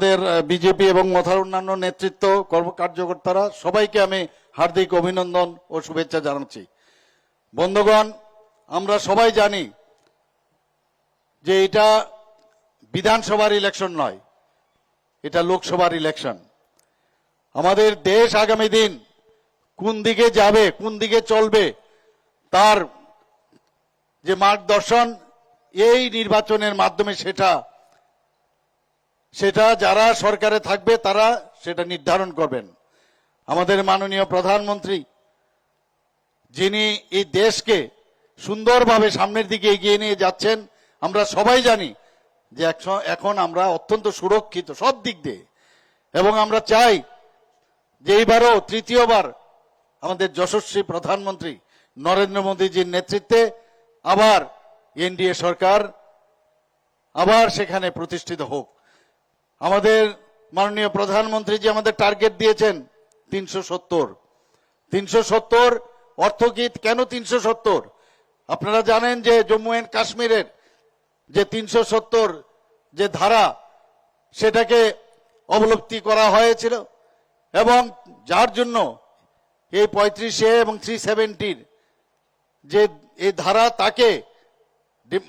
আমাদের বিজেপি এবং মথার অন্যান্য নেতৃত্ব কর্ম কার্যকর্তারা, সবাইকে আমি হার্দিক অভিনন্দন ও শুভেচ্ছা জানাচ্ছি। বন্ধুগণ, আমরা সবাই জানি যে এটা বিধানসভার ইলেকশন নয়, এটা লোকসভার ইলেকশন আমাদের দেশ আগামী দিন কোন দিকে যাবে, কোন দিকে চলবে, তার যে মার্গদর্শন, এই নির্বাচনের মাধ্যমে সেটা সেটা যারা সরকারে থাকবে, তারা সেটা নির্ধারণ করবেন। আমাদের মাননীয় প্রধানমন্ত্রী, যিনি এই দেশকে সুন্দরভাবে সামনের দিকে এগিয়ে নিয়ে যাচ্ছেন, আমরা সবাই জানি যে এখন আমরা অত্যন্ত সুরক্ষিত সব দিক দিয়ে। এবং আমরা চাই যে এইবারও তৃতীয়বার আমাদের যশস্বী প্রধানমন্ত্রী নরেন্দ্র মোদীজির নেতৃত্বে আবার এনডিএ সরকার আবার সেখানে প্রতিষ্ঠিত হোক। আমাদের মাননীয় প্রধানমন্ত্রী যে আমাদের টার্গেট দিয়েছেন, তিনশো সত্তর। তিনশো সত্তর অর্থগীত কেন তিনশো সত্তর? আপনারা জানেন যে জম্মু এন্ড কাশ্মীরের যে তিনশো সত্তর যে ধারা, সেটাকে অবলুপ্তি করা হয়েছিল এবং যার জন্য এই পঁয়ত্রিশে এবং থ্রি সেভেন্টির যে এই ধারা তাকে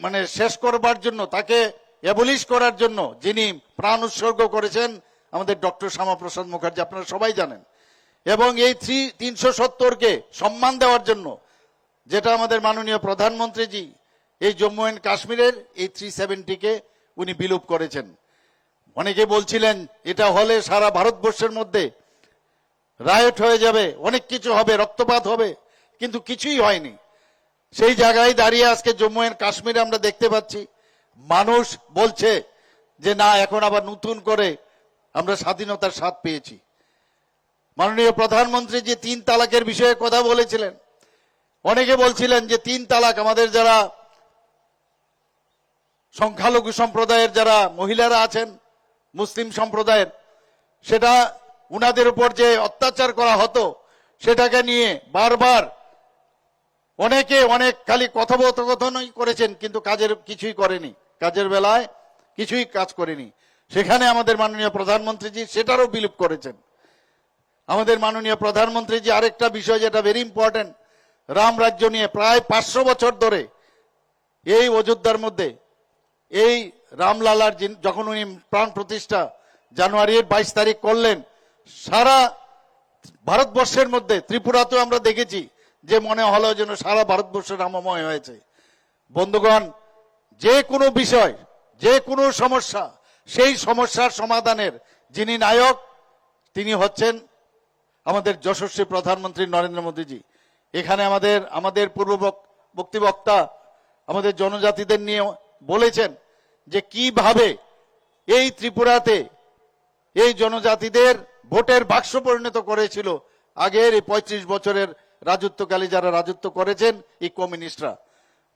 মানে শেষ করবার জন্য, তাকে অ্যাবলিশ করার জন্য যিনি প্রাণ উৎসর্গ করেছেন, আমাদের ডক্টর শ্যামাপ্রসাদ মুখার্জি, আপনারা সবাই জানেন। এবং এই থ্রি, তিনশো সত্তরকে সম্মান দেওয়ার জন্য, যেটা আমাদের মাননীয় প্রধানমন্ত্রীজি, এই জম্মু অ্যান্ড কাশ্মীরের এই থ্রি সেভেন্টিকে উনি বিলুপ করেছেন। অনেকে বলছিলেন, এটা হলে সারা ভারতবর্ষের মধ্যে রায়ট হয়ে যাবে, অনেক কিছু হবে, রক্তপাত হবে, কিন্তু কিছুই হয়নি। সেই জায়গায় দাঁড়িয়ে আজকে জম্মু অ্যান্ড কাশ্মীরে আমরা দেখতে পাচ্ছি মানুষ বলছে যে না, এখন আবার নতুন করে আমরা স্বাধীনতার স্বাদ পেয়েছি। মাননীয় প্রধানমন্ত্রী যে তিন তালাকের বিষয়ে কথা বলেছিলেন, অনেকে বলছিলেন যে তিন তালাক আমাদের যারা সংখ্যালঘু সম্প্রদায়ের যারা মহিলারা আছেন, মুসলিম সম্প্রদায়ের, সেটা উনাদের উপর যে অত্যাচার করা হতো, সেটাকে নিয়ে বারবার অনেকে অনেক খালি কথোপকথনই করেছেন, কিন্তু কাজের কিছুই করেনি। কাজের বেলায় কিছুই কাজ করেনি। সেখানে আমাদের মাননীয় প্রধানমন্ত্রীজি সেটারও বিলুপ করেছেন। আমাদের মাননীয় প্রধানমন্ত্রীজি আরেকটা বিষয় যেটা ভেরি ইম্পর্টেন্ট রাম রাজ্য নিয়ে প্রায় পাঁচশো বছর ধরে এই অযোধ্যার মধ্যে, এই রামলালার যখন উনি প্রাণ প্রতিষ্ঠা জানুয়ারির বাইশ তারিখ করলেন, সারা ভারতবর্ষের মধ্যে, ত্রিপুরাতেও আমরা দেখেছি যে মনে হলো যেন সারা ভারতবর্ষ রামময় হয়েছে। বন্ধুগণ যে কোনো বিষয়, যে কোনো সমস্যা, সেই সমস্যার সমাধানের যিনি নায়ক, তিনি হচ্ছেন আমাদের যশস্বী প্রধানমন্ত্রী নরেন্দ্র মোদীজি। এখানে আমাদের আমাদের পূর্ব বক- বক্তৃবক্তা আমাদের জনজাতিদের নিয়ে বলেছেন যে কীভাবে এই ত্রিপুরাতে এই জনজাতিদের ভোটের বাক্স পরিণত করেছিল আগের এই পঁয়ত্রিশ বছরের রাজত্বকালে যারা রাজত্ব করেছেন এই কমিউনিস্টরা।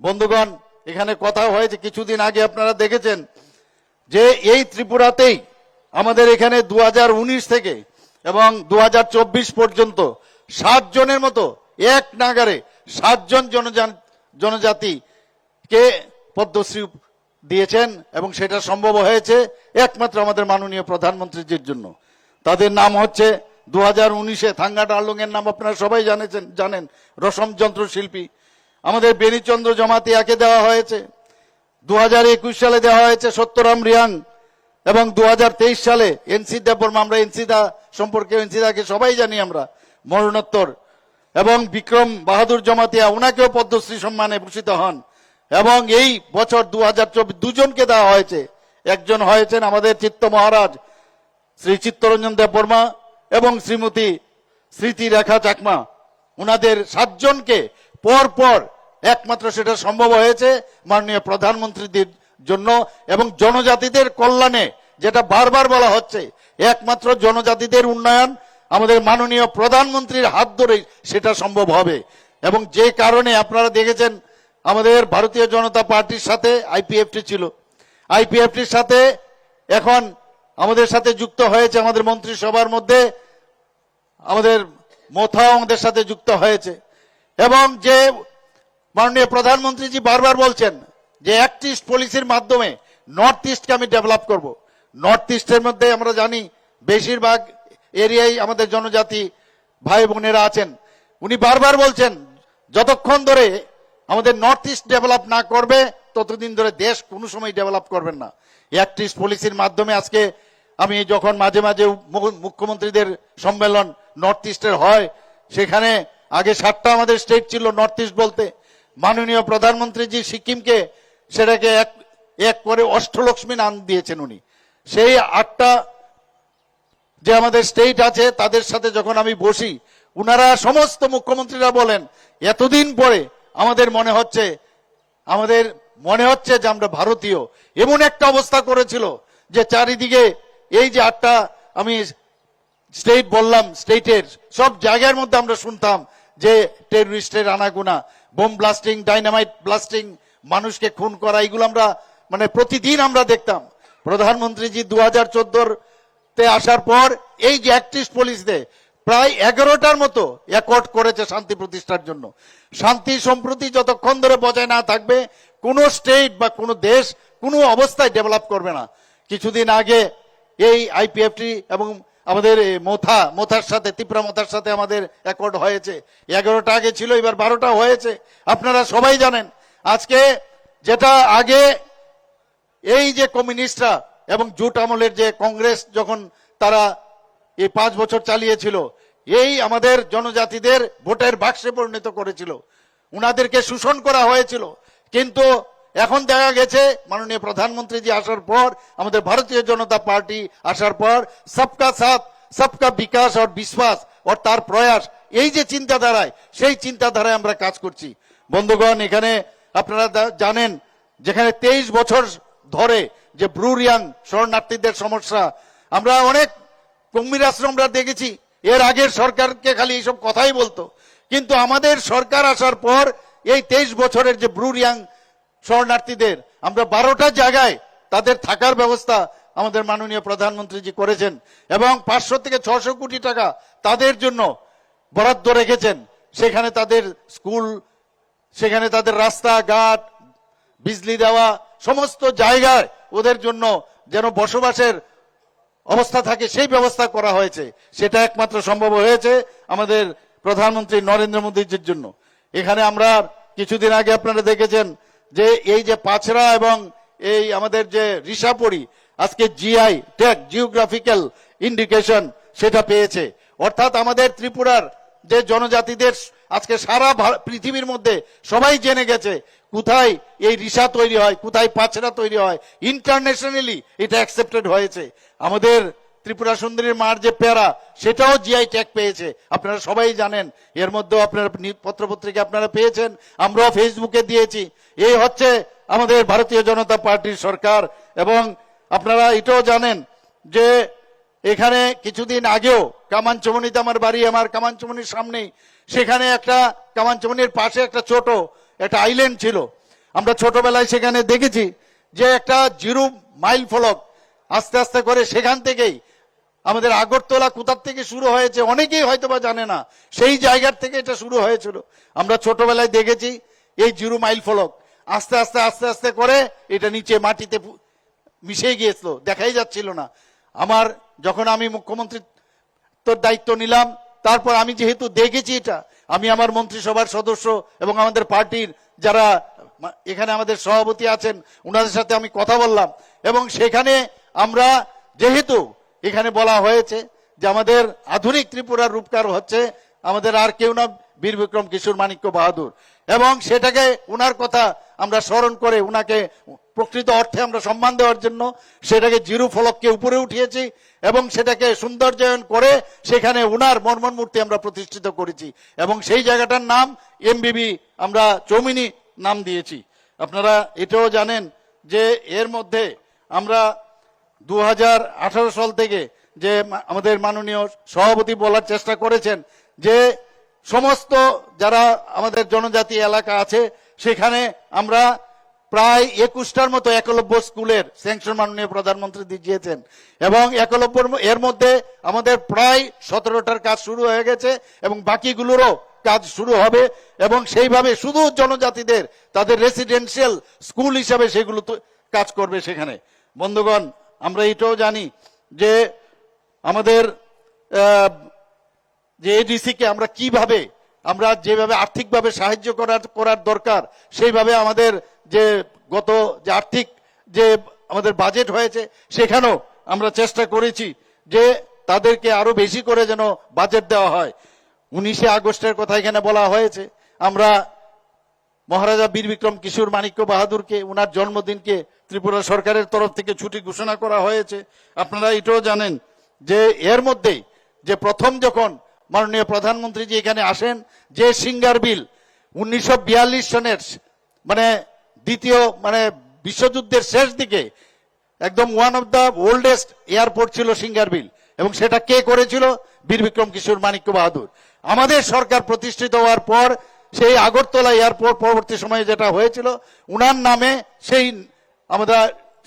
বন্ধুগণ এখানে কথা হয়েছে, কিছুদিন আগে আপনারা দেখেছেন যে এই ত্রিপুরাতেই আমাদের এখানে দু হাজার উনিশ থেকে এবং দু হাজার চব্বিশ পর্যন্ত ষাট জনের মতো, এক নাগারে সাতজন জনজান, জনজাতিকে পদ্মশ্রী দিয়েছেন এবং সেটা সম্ভব হয়েছে একমাত্র আমাদের মাননীয় প্রধানমন্ত্রীজির জন্য। তাদের নাম হচ্ছে দু হাজার উনিশে থাঙ্গা ডার্লুং এর নাম আপনারা সবাই জানেছেন, জানেন, রসম যন্ত্র শিল্পী আমাদের বেনিচন্দ্র জমাতিয়াকে দেওয়া হয়েছে? দু হাজার একুশ সালে দেওয়া হয়েছে সত্যরাম রিয়াং এবং দু হাজার তেইশ সালে এনসি দেববর্মা আমরা এনসিদা সম্পর্কে এনসিদাকে সবাই জানি আমরা, মরণোত্তর। এবং বিক্রম বাহাদুর জমাতিয়া ওনাকেও পদ্মশ্রী সম্মানে ভূষিত হন। এবং এই বছর দু হাজার চব্বিশ দুজনকে দেওয়া হয়েছে। একজন হয়েছেন আমাদের চিত্ত মহারাজ শ্রী চিত্তরঞ্জন দেববর্মা এবং শ্রীমতী স্মৃতি রেখা চাকমা। ওনাদের সাতজনকে পর পর একমাত্র সেটা সম্ভব হয়েছে মাননীয় প্রধানমন্ত্রীদের জন্য এবং জনজাতিদের কল্যাণে, যেটা বারবার বলা হচ্ছে। একমাত্র জনজাতিদের উন্নয়ন আমাদের মাননীয় প্রধানমন্ত্রীর হাত ধরেই সেটা সম্ভব হবে। এবং যে কারণে আপনারা দেখেছেন, আমাদের ভারতীয় জনতা পার্টির সাথে আইপিএফটি ছিল। আইপিএফটির সাথে এখন আমাদের সাথে যুক্ত হয়েছে আমাদের মন্ত্রিসভার মধ্যে, আমাদের মোথাও আমাদের সাথে যুক্ত হয়েছে। এবং যে মাননীয় প্রধানমন্ত্রীজি বারবার বলছেন যে অ্যাক্ট ইস্ট পলিসির মাধ্যমে নর্থ ইস্টকে আমি ডেভেলপ করব। নর্থ ইস্টের মধ্যে আমরা জানি বেশিরভাগ এরিয়ায় আমাদের জনজাতি ভাই বোনেরা আছেন। উনি বারবার বলছেন, যতক্ষণ ধরে আমাদের নর্থ ইস্ট ডেভেলপ না করবে, ততদিন ধরে দেশ কোনো সময় ডেভেলপ করবেন না। অ্যাক্ট ইস্ট পলিসির মাধ্যমে আজকে আমি যখন মাঝে মাঝে মুখ্যমন্ত্রীদের সম্মেলন নর্থ ইস্টের হয়, সেখানে আগে সাতটা আমাদের স্টেট ছিল নর্থ ইস্ট বলতে। মাননীয় প্রধানমন্ত্রীজি সিকিমকে সেটাকে এক এক করে অষ্টলক্ষ্মী নাম দিয়েছেন উনি। সেই আটটা যে আমাদের স্টেট আছে, তাদের সাথে যখন আমি বসি, উনারা সমস্ত মুখ্যমন্ত্রীরা বলেন, এতদিন পরে আমাদের মনে হচ্ছে, আমাদের মনে হচ্ছে যে আমরা ভারতীয়। এমন একটা অবস্থা করেছিল যে চারিদিকে এই যে আটটা আমি স্টেট বললাম স্টেটের সব জায়গার মধ্যে আমরা শুনতাম যে টেররিস্টের আনাগুনা বোম ব্লাস্টিং ডাইনামাইট ব্লাস্টিং মানুষকে খুন করা, এগুলো আমরা মানে প্রতিদিন আমরা দেখতাম। প্রধানমন্ত্রীজি দু হাজার চোদ্দোর তে আসার পর, এই যে অ্যাক্টিস্ট পুলিশদের প্রায় এগারোটার মতো অ্যাকর্ড করেছে শান্তি প্রতিষ্ঠার জন্য। শান্তি সম্প্রতি যতক্ষণ ধরে বজায় না থাকবে, কোনো স্টেট বা কোনো দেশ কোনো অবস্থায় ডেভেলপ করবে না। কিছুদিন আগে এই আইপিএফটি এবং আমাদের মোথা, মোথার সাথে ত্রিপুরা মোথার সাথে আমাদের অ্যাকর্ড হয়েছে। এগারোটা আগে ছিল, এবার বারোটা হয়েছে। আপনারা সবাই জানেন, আজকে যেটা আগে এই যে কমিউনিস্টরা এবং জুট আমলের যে কংগ্রেস যখন তারা এই পাঁচ বছর চালিয়েছিল, এই আমাদের জনজাতিদের ভোটের বাক্সে পরিণত করেছিল। উনাদেরকে শোষণ করা হয়েছিল। কিন্তু এখন দেখা গেছে, মাননীয় প্রধানমন্ত্রী প্রধানমন্ত্রীজি আসার পর, আমাদের ভারতীয় জনতা পার্টি আসার পর, সবকা সাথ, সবকা বিকাশ আর বিশ্বাস, আর তার প্রয়াস, এই যে চিন্তাধারায়, সেই চিন্তাধারায় আমরা কাজ করছি। বন্ধুগণ, এখানে আপনারা জানেন, যেখানে তেইশ বছর ধরে যে ব্রুরিয়াং শরণার্থীদের সমস্যা, আমরা অনেক কর্মীর আশ্রম আমরা দেখেছি, এর আগের সরকারকে খালি এইসব কথাই বলতো। কিন্তু আমাদের সরকার আসার পর, এই তেইশ বছরের যে ব্রুরিয়াং শরণার্থীদের। আমরা বারোটা জায়গায় তাদের থাকার ব্যবস্থা আমাদের মাননীয় প্রধানমন্ত্রীজি করেছেন এবং পাঁচশো থেকে ছশো কোটি টাকা তাদের জন্য বরাদ্দ রেখেছেন। সেখানে তাদের স্কুল, সেখানে তাদের রাস্তাঘাট, বিজলি দেওয়া, সমস্ত জায়গায় ওদের জন্য যেন বসবাসের অবস্থা থাকে সেই ব্যবস্থা করা হয়েছে। সেটা একমাত্র সম্ভব হয়েছে আমাদের প্রধানমন্ত্রী নরেন্দ্র মোদীজির জন্য। এখানে আমরা কিছুদিন আগে আপনারা দেখেছেন যে এই যে পাছড়া এবং এই আমাদের যে রিসাপুরি আজকে জিআই ট্যাগ জিওগ্রাফিক্যাল ইন্ডিকেশন সেটা পেয়েছে। অর্থাৎ আমাদের ত্রিপুরার যে জনজাতিদের আজকে সারা পৃথিবীর মধ্যে সবাই জেনে গেছে কোথায় এই রিসা তৈরি হয়, কোথায় পাচরা তৈরি হয়। ইন্টারন্যাশনালি এটা অ্যাকসেপ্টেড হয়েছে। আমাদের ত্রিপুরা সুন্দরীর মার যে পেয়ারা, সেটাও জিআই ট্যাগ পেয়েছে। আপনারা সবাই জানেন, এর মধ্যেও আপনারা পত্রপত্রিকা আপনারা পেয়েছেন, আমরাও ফেসবুকে দিয়েছি। এই হচ্ছে আমাদের ভারতীয় জনতা পার্টির সরকার এবং আপনারা এটাও জানেন যে এখানে কিছুদিন আগেও কামানচমনিতে আমার বাড়ি, আমার কামানচমনির সামনেই, সেখানে একটা কামানচমনির পাশে একটা ছোট, একটা আইল্যান্ড ছিল। আমরা ছোটবেলায় সেখানে দেখেছি যে একটা জিরো মাইল ফলক আস্তে আস্তে করে সেখান থেকেই আমাদের আগরতলা কোথার থেকে শুরু হয়েছে অনেকেই হয়তো বা জানে না। সেই জায়গার থেকে এটা শুরু হয়েছিল। আমরা ছোটবেলায় দেখেছি এই জিরো মাইল ফলক। আস্তে আস্তে আস্তে আস্তে করে এটা নিচে মাটিতে মিশে গিয়েছিল। দেখাই যাচ্ছিল না। আমার যখন আমি মুখ্যমন্ত্রী তোর দায়িত্ব নিলাম, তারপর আমি যেহেতু দেখেছি এটা, আমি আমার মন্ত্রিসভার সদস্য এবং আমাদের পার্টির যারা এখানে আমাদের সভাপতি আছেন ওনাদের সাথে আমি কথা বললাম। এবং সেখানে আমরা যেহেতু এখানে বলা হয়েছে যে আমাদের আধুনিক ত্রিপুরার রূপকার হচ্ছে আমাদের আর কেউ না বীর বিক্রম কিশোর মাণিক্য বাহাদুর। এবং সেটাকে উনার কথা আমরা স্মরণ করে উনাকে প্রকৃত অর্থে আমরা সম্মান দেওয়ার জন্য সেটাকে জিরু ফলককে উপরে উঠিয়েছি এবং সেটাকে সৌন্দর্যায়ন করে সেখানে উনার মর্মন মূর্তি আমরা প্রতিষ্ঠিত করেছি। এবং সেই জায়গাটার নাম এমবিবি আমরা চৌমিনী নাম দিয়েছি। আপনারা এটাও জানেন যে এর মধ্যে আমরা দু হাজার আঠারো সাল থেকে যে আমাদের মাননীয় সভাপতি বলার চেষ্টা করেছেন যে সমস্ত যারা আমাদের জনজাতি এলাকা আছে, সেখানে আমরা প্রায় একুশটার মতো একলব্য স্কুলের স্যাংশন মাননীয় প্রধানমন্ত্রী দিয়েছেন। এবং একলব্য এর মধ্যে আমাদের প্রায় সতেরোটার কাজ শুরু হয়ে গেছে এবং বাকিগুলোরও কাজ শুরু হবে এবং সেইভাবে শুধু জনজাতিদের, তাদের রেসিডেন্সিয়াল স্কুল হিসাবে সেগুলো কাজ করবে সেখানে। বন্ধুগণ আমরা এটাও জানি যে আমাদের যে এডিসি কে আমরা কীভাবে, আমরা যেভাবে আর্থিকভাবে সাহায্য করার করার দরকার, সেইভাবে আমাদের যে গত যে আর্থিক যে আমাদের বাজেট হয়েছে, সেখানেও আমরা চেষ্টা করেছি যে তাদেরকে আরও বেশি করে যেন বাজেট দেওয়া হয়। উনিশে আগস্টের কথা এখানে বলা হয়েছে। আমরা মহারাজা বীর বিক্রম কিশোর মাণিক্য বাহাদুরকে, উনার জন্মদিনকে ত্রিপুরা সরকারের তরফ থেকে ছুটি ঘোষণা করা হয়েছে। আপনারা এটাও জানেন যে এর মধ্যেই যে প্রথম যখন মাননীয় প্রধানমন্ত্রী জি এখানে আসেন, যে সিঙ্গার বিল উনিশশো সনের মানে দ্বিতীয় মানে বিশ্বযুদ্ধের শেষ দিকে একদম one of the oldest airport ছিল সিঙ্গার বিল। এবং সেটা কে করেছিল? বীর বিক্রম কিশোর মানিক্য বাহাদুর। আমাদের সরকার প্রতিষ্ঠিত হওয়ার পর সেই আগরতলা এয়ারপোর্ট পরবর্তী সময়ে যেটা হয়েছিল, উনার নামে সেই আমরা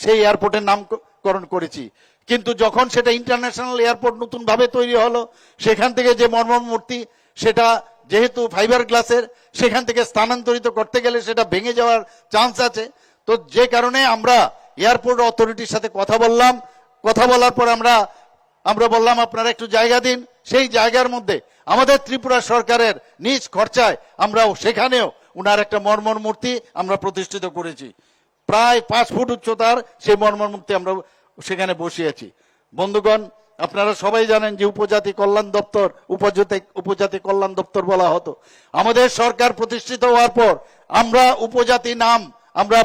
সেই এয়ারপোর্টের নামকরণ করেছি। কিন্তু যখন সেটা ইন্টারন্যাশনাল এয়ারপোর্ট নতুন ভাবে তৈরি হলো, সেখান থেকে যে মর্মর মূর্তি, সেটা যেহেতু ফাইবার গ্লাসের সেখান থেকে স্থানান্তরিত করতে গেলে সেটা ভেঙে যাওয়ার চান্স আছে। তো যে কারণে আমরা এয়ারপোর্ট অথরিটির সাথে কথা বললাম। কথা বলার পর আমরা আমরা বললাম, আপনারা একটু জায়গা দিন। সেই জায়গার মধ্যে আমাদের ত্রিপুরা সরকারের নিজ খরচায় আমরাও সেখানেও উনার একটা মর্মর মূর্তি আমরা প্রতিষ্ঠিত করেছি। প্রায় পাঁচ ফুট উচ্চতার সেই মর্মর মূর্তি আমরা সেখানে বসিয়েছি বন্ধুগণ, আপনারা সবাই জানেন যে উপজাতি কল্যাণ দপ্তর, উপজাতি উপজাতি কল্যাণ দপ্তর বলা হতো। আমাদের সরকার প্রতিষ্ঠিত হওয়ার পর আমরা উপজাতি নাম আমরা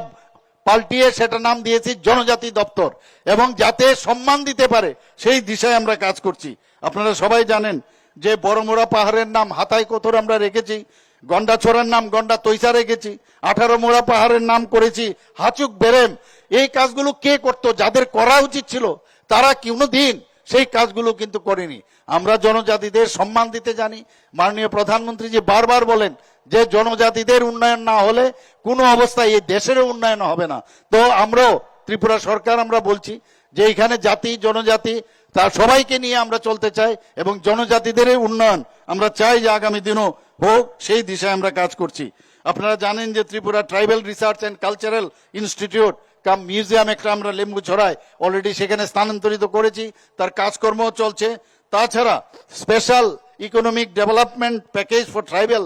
পাল্টিয়ে সেটা নাম দিয়েছি জনজাতি দপ্তর। এবং যাতে সম্মান দিতে পারে, সেই দিশায় আমরা কাজ করছি। আপনারা সবাই জানেন যে বড়মোড়া পাহাড়ের নাম হাতায় কোথর আমরা রেখেছি গন্ডাছড়ার নাম গন্ডা তৈসা রেখেছি, আঠারো মোড়া পাহাড়ের নাম করেছি হাচুক বেরেম। এই কাজগুলো কে করতো, যাদের করা উচিত ছিল, তারা কোনো দিন সেই কাজগুলো কিন্তু করেনি। আমরা জনজাতিদের সম্মান দিতে জানি। মাননীয় প্রধানমন্ত্রী যে বারবার বলেন যে জনজাতিদের উন্নয়ন না হলে কোনো অবস্থায় এই দেশের উন্নয়ন হবে না। তো আমরাও, ত্রিপুরা সরকার আমরা বলছি যে এখানে জাতি, জনজাতি তার সবাইকে নিয়ে আমরা চলতে চাই এবং জনজাতিদের উন্নয়ন আমরা চাই যে আগামী দিনও হোক, সেই দিশায় আমরা কাজ করছি। আপনারা জানেন যে Tripura tribal research and cultural institute cum museum একটা আমরা লেম্বু ছড়ায় অলরেডি সেখানে স্থানান্তরিত করেছি, তার কাজকর্ম চলছে। তাছাড়া special economic development package for tribal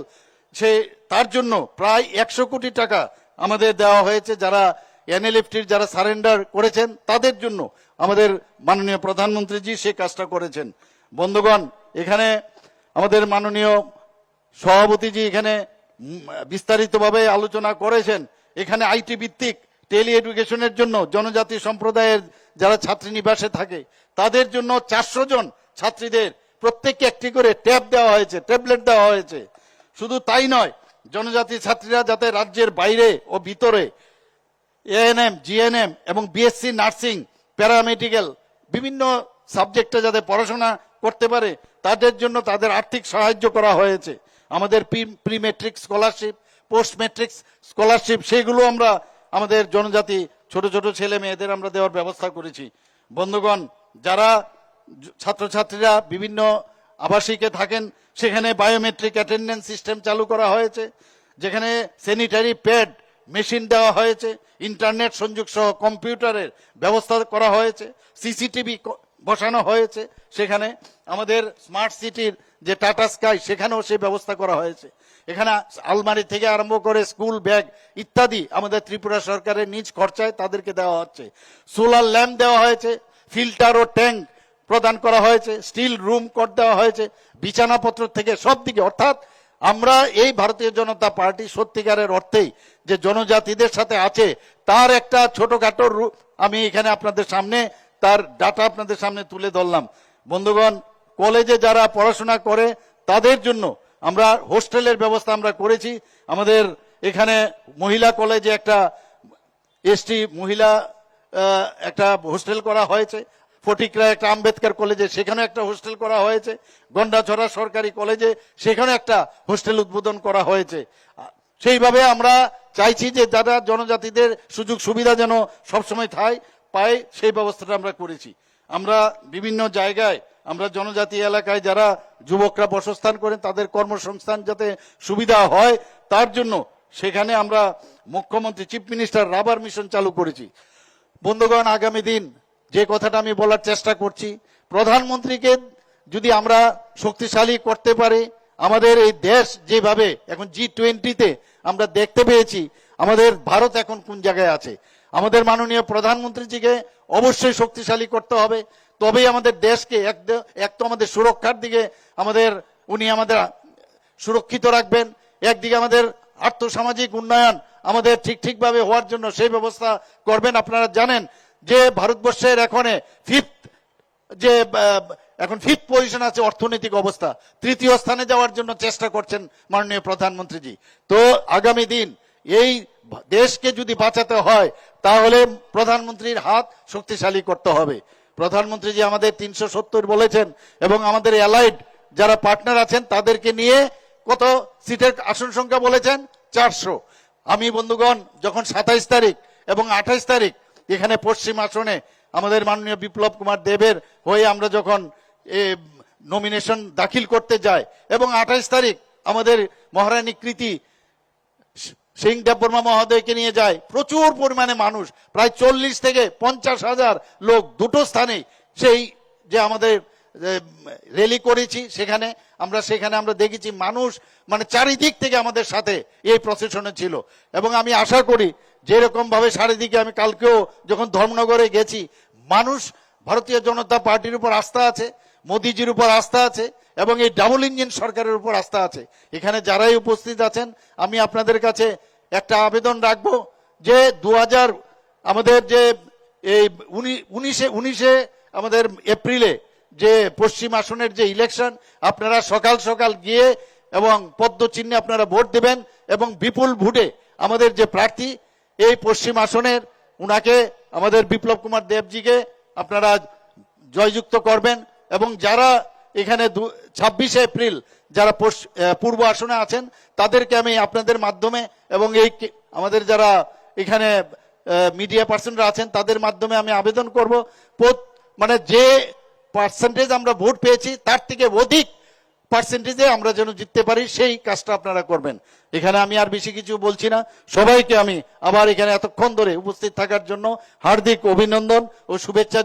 সে, তার জন্য প্রায় একশো কোটি টাকা আমাদের দেওয়া হয়েছে যারা এনএলএফটির যারা সারেন্ডার করেছেন, তাদের জন্য আমাদের মাননীয় প্রধানমন্ত্রীজি সে কাজটা করেছেন। বন্ধুগণ, এখানে আমাদের মাননীয় সভাপতিজি এখানে বিস্তারিতভাবে আলোচনা করেছেন। এখানে আইটি ভিত্তিক টেলি এডুকেশনের জন্য জনজাতি সম্প্রদায়ের যারা ছাত্রীনিবাসে থাকে, তাদের জন্য চারশো জন ছাত্রীদের প্রত্যেককে একটি করে ট্যাব দেওয়া হয়েছে, ট্যাবলেট দেওয়া হয়েছে। শুধু তাই নয়, জনজাতি ছাত্রীরা যাতে রাজ্যের বাইরে ও ভিতরে এএনএম, জিএনএম এবং বিএসসি নার্সিং, প্যারামেডিক্যাল বিভিন্ন সাবজেক্টে যাতে পড়াশোনা করতে পারে, তাদের জন্য তাদের আর্থিক সাহায্য করা হয়েছে। আমাদের pre matric scholarship post matric scholarship, সেগুলো আমরা আমাদের জনজাতি, ছোট ছোট ছেলে মেয়েদের আমরা দেওয়ার ব্যবস্থা করেছি। বন্ধুগণ, যারা ছাত্রছাত্রীরা বিভিন্ন আবাসিকে থাকেন, সেখানে বায়োমেট্রিক অ্যাটেন্ডেন্স সিস্টেম চালু করা হয়েছে, যেখানে স্যানিটারি প্যাড মেশিন দেওয়া হয়েছে ইন্টারনেট সংযোগ সহ কম্পিউটারের ব্যবস্থা করা হয়েছে সিসিটিভি বসানো হয়েছে, সেখানে আমাদের স্মার্ট সিটির যে টাটা স্কাই সেখানেও সেই ব্যবস্থা করা হয়েছে। এখানে আলমারি থেকে আরম্ভ করে স্কুল ব্যাগ ইত্যাদি আমাদের ত্রিপুরা সরকারের নিজ খরচায় তাদেরকে দেওয়া হচ্ছে। সোলার ল্যাম্প দেওয়া হয়েছে, ফিল্টার ও ট্যাঙ্ক প্রদান করা হয়েছে, স্টিল রুম কর দেওয়া হয়েছে, বিছানাপত্র থেকে সব দিকে। অর্থাৎ আমরা এই ভারতীয় জনতা পার্টি সত্যিকারের অর্থেই যে জনজাতিদের সাথে আছে, তার একটা ছোটখাটো আমি এখানে আপনাদের সামনে তার ডাটা আপনাদের সামনে তুলে ধরলাম। বন্ধুগণ, কলেজে যারা পড়াশোনা করে, তাদের জন্য আমরা হোস্টেলের ব্যবস্থা আমরা করেছি। আমাদের এখানে মহিলা কলেজে একটা এসটি মহিলা একটা হোস্টেল করা হয়েছে। ফটিকরা একটা আম্বেদকর কলেজে সেখানে একটা হোস্টেল করা হয়েছে। গন্ডাছড়া সরকারি কলেজে সেখানে একটা হোস্টেল উদ্বোধন করা হয়েছে। সেইভাবে আমরা চাইছি যে যারা জনজাতিদের সুযোগ সুবিধা যেন সবসময় থায়, পায়, সেই ব্যবস্থাটা আমরা করেছি। আমরা বিভিন্ন জায়গায়, আমরা জনজাতি এলাকায় যারা যুবকরা বসস্থান করেন, তাদের কর্মসংস্থান যাতে সুবিধা হয়, তার জন্য সেখানে আমরা মুখ্যমন্ত্রী চিফ মিনিস্টার রাবার মিশন চালু করেছি। বন্ধুগণ, আগামী দিন যে কথাটা আমি বলার চেষ্টা করছি, প্রধানমন্ত্রীকে যদি আমরা শক্তিশালী করতে পারি, আমাদের এই দেশ যেভাবে এখন জি টোয়েন্টিতে আমরা দেখতে পেয়েছি, আমাদের ভারত এখন কোন জায়গায় আছে? আমাদের মাননীয় প্রধানমন্ত্রীজিকে অবশ্যই শক্তিশালী করতে হবে। তবেই আমাদের দেশকে এক এক তো আমাদের সুরক্ষার দিকে আমাদের, উনি আমাদের সুরক্ষিত রাখবেন, একদিকে আমাদের আর্থসামাজিক উন্নয়ন আমাদের ঠিক ঠিকভাবে হওয়ার জন্য সেই ব্যবস্থা করবেন। আপনারা জানেন যে ভারতবর্ষের এখনে ফিফথ যে এখন ফিফথ পজিশন আছে অর্থনৈতিক অবস্থা। তৃতীয় স্থানে যাওয়ার জন্য চেষ্টা করছেন মাননীয় প্রধানমন্ত্রীজি। তো আগামী দিন এই দেশকে যদি বাঁচাতে হয়, তাহলে প্রধানমন্ত্রীর হাত শক্তিশালী করতে হবে। প্রধানমন্ত্রীজি আমাদের তিনশো সত্তর বলেছেন এবং আমাদের অ্যালাইড যারা পার্টনার আছেন তাদেরকে নিয়ে কত সিটের আসন সংখ্যা বলেছেন? চারশো। আমি বন্ধুগণ, যখন সাতাইশ তারিখ এবং আঠাইশ তারিখ এখানে পশ্চিম আসনে আমাদের মাননীয় বিপ্লব কুমার দেবের হয়ে আমরা যখন নমিনেশন দাখিল করতে যাই এবং আঠাইশ তারিখ আমাদের মহারানী কৃতি সিং দেববর্মা মহোদয়কে নিয়ে যায় প্রচুর পরিমাণে মানুষ, প্রায় চল্লিশ থেকে পঞ্চাশ হাজার লোক দুটো স্থানে সেই যে আমাদের র্যালি করেছি সেখানে, আমরা সেখানে আমরা দেখেছি মানুষ মানে চারিদিক থেকে আমাদের সাথে এই প্রসেশনে ছিল। এবং আমি আশা করি যেরকম ভাবে চারিদিকে আমি কালকেও যখন ধর্মনগরে গেছি, মানুষ, ভারতীয় জনতা পার্টির উপর আস্থা আছে মোদিজির উপর আস্থা আছে এবং এই ডাবল ইঞ্জিন সরকারের উপর আস্থা আছে। এখানে যারাই উপস্থিত আছেন, আমি আপনাদের কাছে একটা আবেদন রাখব যে দু হাজার আমাদের যে এই উনি- উনিশে উনিশে আমাদের এপ্রিলে যে পশ্চিম আসনের যে ইলেকশন, আপনারা সকাল সকাল গিয়ে এবং পদ্ম চিহ্নে আপনারা ভোট দেবেন এবং বিপুল ভোটে আমাদের যে প্রার্থী, এই পশ্চিম আসনের উনাকে আমাদের বিপ্লব কুমার দেবজিকে আপনারা জয়যুক্ত করবেন। এবং যারা এখানে ছাব্বিশে এপ্রিল যারা পূর্ব আসনে আছেন, তাদেরকে আমি আপনাদের মাধ্যমে এবং এই আমাদের যারা এখানে মিডিয়া পার্সনরা আছেন, তাদের মাধ্যমে আমি আবেদন করব। মানে যে পার্সেন্টেজ আমরা ভোট পেয়েছি, তার থেকে অধিক পার্সেন্টেজে আমরা যেন জিততে পারি, সেই কাজটা আপনারা করবেন। এখানে আমি আর বেশি কিছু বলছি না। সবাইকে আমি আবার এখানে এতক্ষণ ধরে উপস্থিত থাকার জন্য হার্দিক অভিনন্দন ও শুভেচ্ছা।